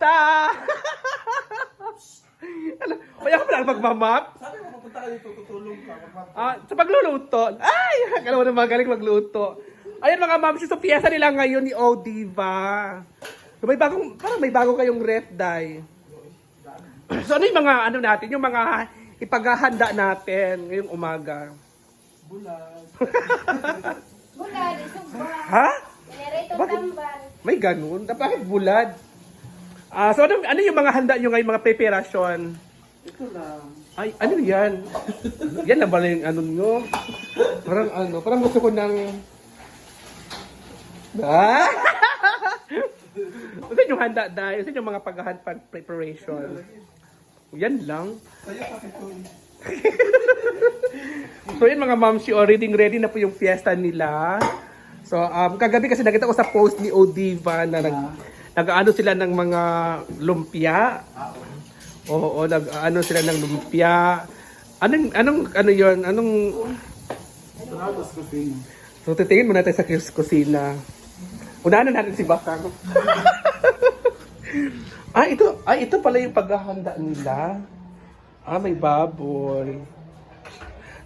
fiesta! Ano, Kaya ka pala magmamap? Sabi mo, papunta ka dito, tutulong ka. Ah, sa pagluluto. Ay, akala mo na magaling magluto. Ayun mga ma'am, so piyesa nila ngayon ni O Diva. So may bagong, parang may bago kayong ref, Day. So ano yung mga, ano natin, yung mga ipaghahanda natin ngayong umaga? Bulag. Bulad, isang ba? Ha? Generate Bakit? tambal. May ganun? Bakit bulad? Ah, so ano, ano yung mga handa nyo ngayon, mga preparasyon? Ito lang. Ay, ano yan? yan na ba yung ano nyo? Parang ano, parang gusto ko ng... Ah! Ano yung handa dahil? Ano yung mga paghahand pag preparation? Yan lang. Sa'yo kasi ito. So yun mga mamsi, oh, reading ready na po yung fiesta nila. So um, kagabi kasi nakita ko sa post ni Odiva na nag, nag-ano sila ng mga lumpia. Oo, nag-ano sila ng lumpia. Anong, anong, ano yon Anong, so titingin muna tayo sa kus- kusina. Unahan na natin si Bakang. ah, ito, ah, ito pala yung paghahanda nila. Ah, may baboy.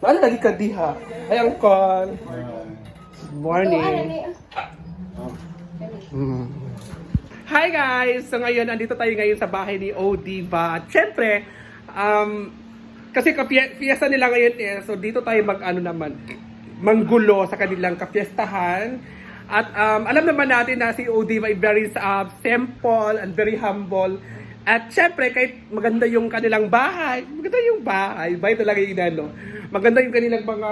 Ano lagi ka diha? Ay, Uncle. Good morning. Mm. Hi guys! So ngayon, andito tayo ngayon sa bahay ni O Diva. At syempre, um, kasi fiesta nila ngayon eh, so dito tayo mag-ano naman, manggulo sa kanilang kapiestahan. At um, alam naman natin na si O Diva ay very uh, simple and very humble. At syempre, kahit maganda yung kanilang bahay, maganda yung bahay, bahay talaga yung inano. Maganda yung kanilang mga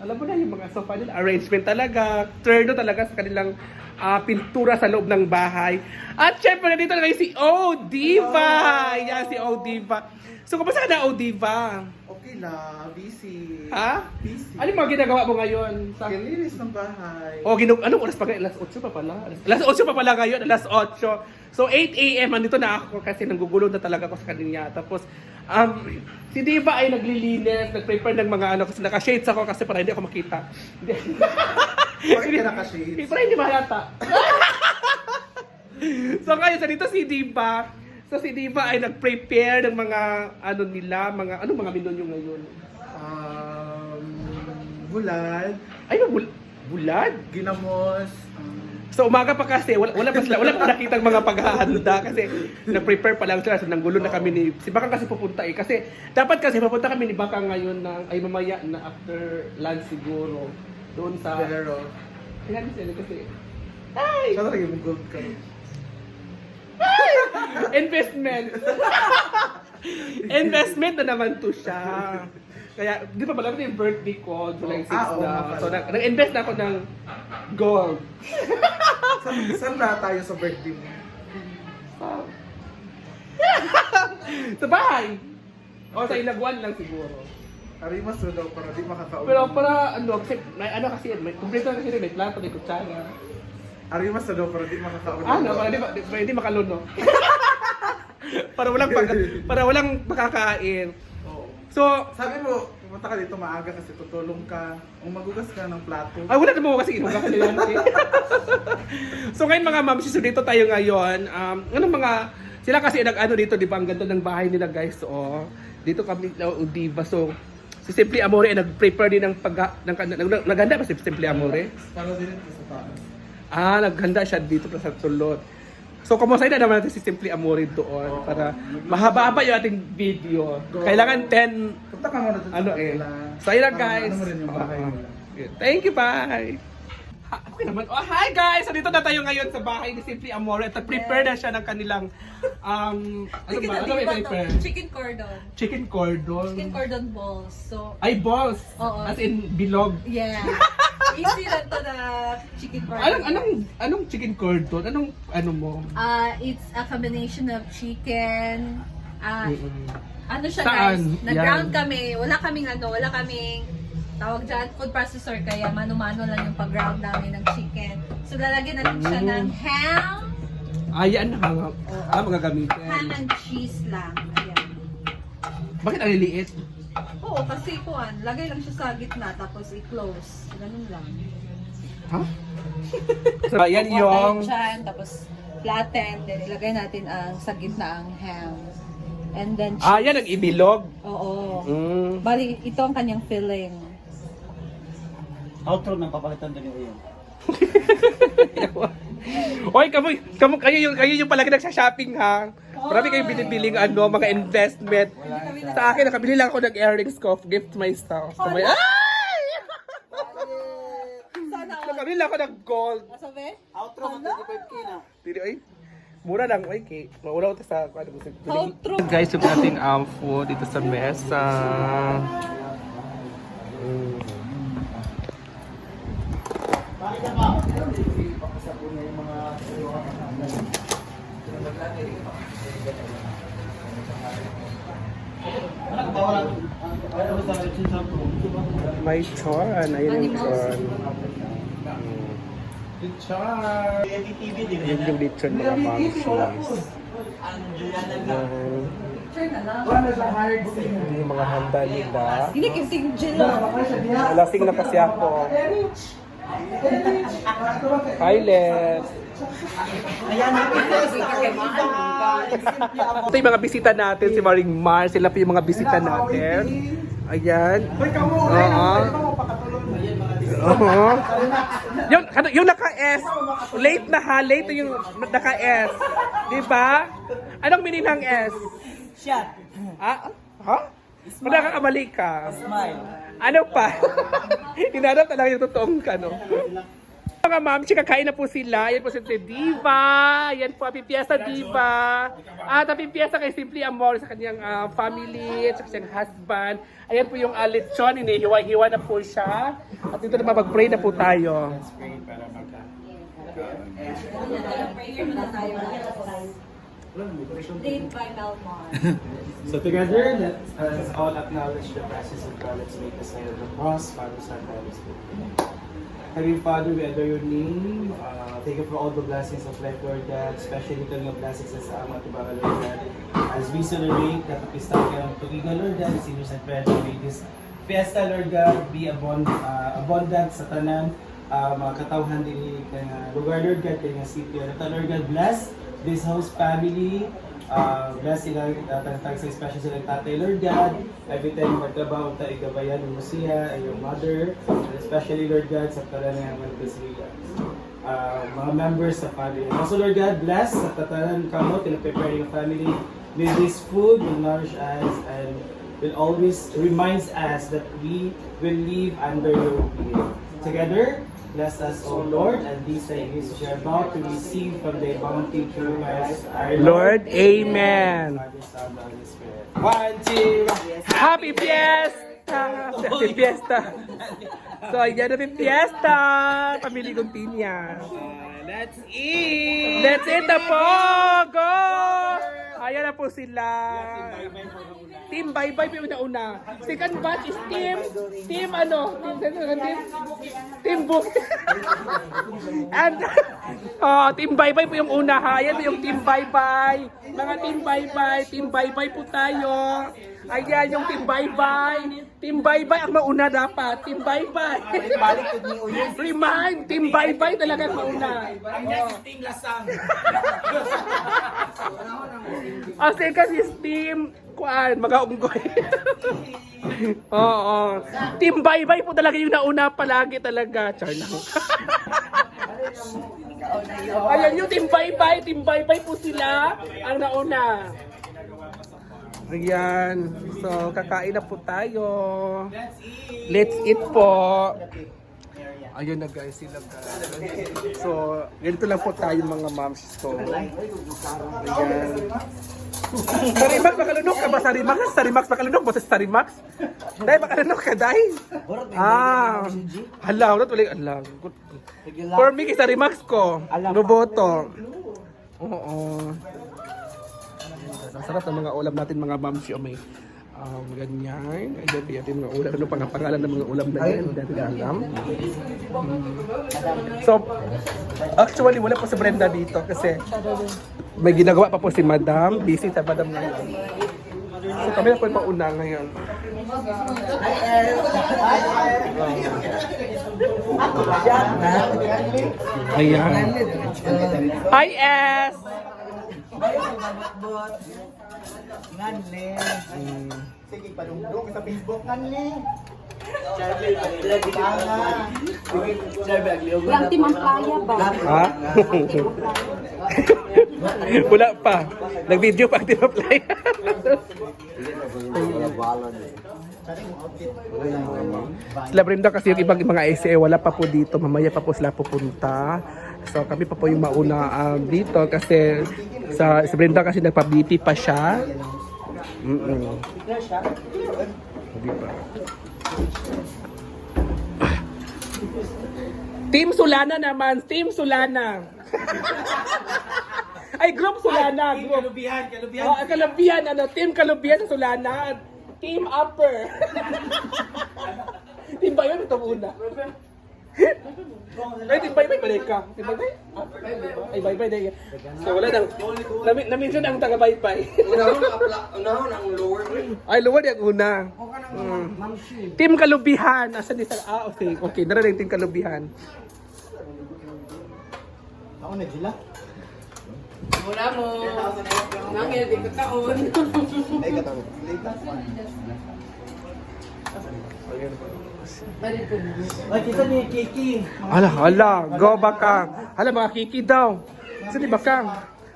alam mo na yung mga sofa nila, arrangement talaga, turno talaga sa kanilang ah, pintura sa loob ng bahay. At syempre, nandito na ngayon si O Diva! Yan, si O Diva. So, kumusta ka na, O Diva? Okay lang, busy. Ha? Busy. Ano yung mga ginagawa mo ngayon? Sa... Kilinis ng bahay. O, ginug anong oras pa ngayon? Alas 8 pa pala. Alas 8 pa pala ngayon, alas 8. So, 8 a.m. andito na ako kasi nanggugulo na talaga ako sa kanya. Tapos, um, si Diva ay naglilinis, nag-prepare ng mga ano, kasi naka-shades ako kasi para hindi ako makita. Hindi. Bakit ka naka-shades? Para hindi mahalata. so ngayon, sa dito si Diva. So si Diva ay nag-prepare ng mga ano nila, mga ano mga menu nyo ngayon. Um, bulad, Ay, bul bulad. ginamos, um, So umaga pa kasi, wala, wala pa sila, wala pa nakitang mga paghahanda kasi nag-prepare pa lang sila. So nanggulo na kami ni, si Bakang kasi pupunta eh. Kasi dapat kasi pupunta kami ni Bakang ngayon ng, ay mamaya na after lunch siguro. Doon sa, pero, kaya sila kasi, ay, siya talaga yung gold ka. investment. investment na naman to siya. Kaya, di ba pala yung birthday ko, July 6 Ah, oo na. pala. So, nag- nag-invest na ako ng gold. Saan, na tayo sa birthday mo? sa bahay. O, sa ilagwan lang siguro. Arimas na daw para di makakauli. Pero para, ano, kasi, may, ano kasi, may, kumpleto na kasi rin, may plato, may kutsara. Arimas na daw para di makakauli. Ano, para di, di, para di makaluno. para walang, pag, para walang makakain. Oo. So, Sabi mo, pumunta ka dito maaga kasi tutulong ka. Kung magugas ka ng plato. Ay, wala naman kasi inuga ka nila. so ngayon mga ma'am, so dito tayo ngayon. Um, ano mga, sila kasi nag-ano dito, di ba? Ang ganda ng bahay nila guys. So, dito kami, uh, diba? So, si Simply Amore ay nag-prepare din ng pag ng, ng, ng, naghanda ba si Simply Amore? Para din sa taas. Ah, naghanda siya dito sa tulot. So, kumusta na naman natin si Simply Amore doon para mahaba-haba yung ating video. Kailangan 10 Punta ka muna dun ano sa eh. kanila. So, ayun lang guys. Ano mo rin yung bahay Oo. nila. Okay. Thank you, bye. Ha, okay naman. Oh, hi guys! So, dito na tayo ngayon sa bahay ni Simply Amore at prepare na siya ng kanilang um, ano ba? Ano ba prepare? Chicken cordon. Chicken cordon. Chicken cordon balls. So, Ay, balls. Oo. As in, bilog. yeah. Easy chicken cordon. Anong, anong, anong chicken cordon? Anong, ano mo? Uh, it's a combination of chicken. Uh, ano siya Saan? guys? Nag-ground kami. Wala kaming ano, wala kaming tawag dyan, food processor kaya mano-mano lang yung pag-ground namin ng chicken. So lalagyan natin siya Mm. ng ham, Ayan na mga, ah, mga ham and cheese lang. Ayan. Bakit ang liliit? Oo, kasi kuan, lagay lang siya sa gitna tapos i-close. Ganun lang. Ha? So, ayan yung... Dyan, tapos flatten, then ilagay natin ang sa gitna ang ham. And then cheese. Ah, yan ang ibilog. Oo. Mm. Bali, ito ang kanyang filling. Outro ng papalitan din yun. Oy, kamu, kamu kayo yung kayo yung palagi nagsa-shopping ha. Marami kayong binibiling ano, mga investment. Sa akin nakabili lang ako ng earrings ko, gift myself. So, may, ay! Sana all. Nakabili lang ako ng gold. Sabi? Outro ng 25k na. Dili ay. Mura lang, oy, kay. Maura ko sa ano gusto. Outro. Guys, yung ating um, food dito sa mesa. May chon. Ayun yung chon. Char! TV din. Yun yung lechon mga momshies. Yun yung mga handa nila. Hindi gin lang. Lasing na kasi ako. Hi, Les. Ito yung mga bisita natin, si Maring Mar. Sila po yung mga bisita natin. Ayan. Oo. Oo. Yung, ano, yung naka-S. Late na ha. Late yung naka-S. Di ba? Anong meaning ng S? Shot. Ah? Ha? Kung nakakamali ka. Smile. Ano pa? Hinanap talaga yung totoong ka, no? Mga ma'am, kakain na po sila. Yan po si Diva. Yan po, Happy Fiesta Diva. At Happy Fiesta kay Simply Amor sa kanyang ah, family at sa kanyang husband. Ayan po yung uh, lechon. Inihiwa-hiwa na po siya. At dito naman mag-pray na po tayo. Date by Melmar. So together, let us all acknowledge the presence of God. Let's make the sign of the cross, Father, Son, Holy Spirit. Heavenly Father, we adore your name. Uh, thank you for all the blessings of life, Lord God. Especially ito yung blessings sa ama at Ibaga, Lord God. As we celebrate, kapapista kayo ng tugiga, Lord God, seniors and friends, may this fiesta, Lord God, be abund, uh, abundant sa tanan, uh, mga katawhan din kaya lugar, Lord God, kaya city. Lord God, bless this host family, Uh, bless sila, tagtag sa special sila tatay Lord God. Every time magtrabaho ta igabayan mo siya, and your mother, and especially Lord God sa tanan ng mga siya. Uh, mga members sa family. Also Lord God, bless sa tatanan kamo, tinapipare yung family. May this food will nourish us and will always reminds us that we will live under your will. Together, bless us, O Lord, and these things we are about to receive from the bounty through Christ our Lord, Amen. One, two, Happy Fiesta! Happy Fiesta! So, ayan, Happy Fiesta! Pamili kong pinya. Let's eat! Let's eat the pogo! Ayan na po sila. Team Bye Bye po yung una. Second batch is team, team ano, team, team, team book. And, oh, team Bye Bye po yung una ha. Ayan po yung team Bye Bye. Mga team Bye Bye, team Bye Bye po tayo. Ayan yung team Bye Bye. Team Bye Bye ang mauna dapat. Team Bye Bye. Balik ko ni Uyo. Remind, team Bye Bye talaga ang mauna. Oh. Team Lasang. Ang second is team kuan, mga unggoy. Oo. Team Bye po talaga yung nauna palagi talaga. Char lang. Ayan yung team Bye, team Bye po sila ang nauna. Ayan. So, kakain na po tayo. Let's eat po. Ayun na guys, sila guys. So, ganito lang po tayo mga moms. So, ayan. Sarimax, makalunok ka ba? Sarimax? Sarimax, makalunok sa Sarimax? Dahil makalunok ka, dahil? Ah, hala, ulit ulit, hala. For me, kay Sarimax ko, Roboto. Oo. Ang sarap ng mga ulam natin, mga mamsi, o may um, ganyan. Ay, dati yung mga ulam. Ano pa nga pangalan ng mga ulam na yan? Hindi natin alam. Mm. So, actually, wala po si Brenda dito kasi may ginagawa pa po si Madam. Busy sa Madam ngayon. So kami na po yung mauna ngayon. Ayan. Hi, S! Nganli. Sige, padungdong sa Facebook nganli. Lang timang playa ba? Ha? Wala pa. Nag-video pa ang tinaply. sila Brenda kasi yung ibang mga ICA wala pa po dito. Mamaya pa po sila pupunta. So kami pa po yung mauna um, dito kasi sa si Brenda kasi nagpa-BP pa siya. Mm-mm. Di ba? Team Sulana naman, Team Sulana. Ay, Group Sulana. Group. Kalubihan, kalubihan. Oh, Kalubihan, ano, Team Kalubihan sa Sulana. Team Upper. team ba yun? Ito muna. Ay, team Baybay, balik ka. Team Baybay? Ay, Baybay, dahil. So, wala nang, nami- na-mention ang taga Baybay. Unahon ang lower. Ay, luwad yung una. Mm. Team Kalubihan. Asan di sa... Ah, okay. Okay, narating Team Kalubihan. Ako na sila. Wala mo. Nangil, di ka taon. Ay, katawag. Ay, kita ni Kiki. Ala, ala, go bakang. Ala, mga kiki daw. Saan ni bakang?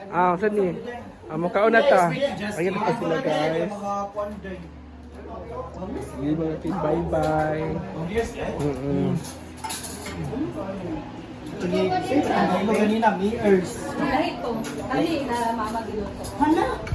Ah, saan ni? Ah, mukha na ta. Ayan na sila, guys. Sige mga team, bye-bye. Sige. Ang ganina, me ears. Dahil ito, kami na mama giluto. Hala!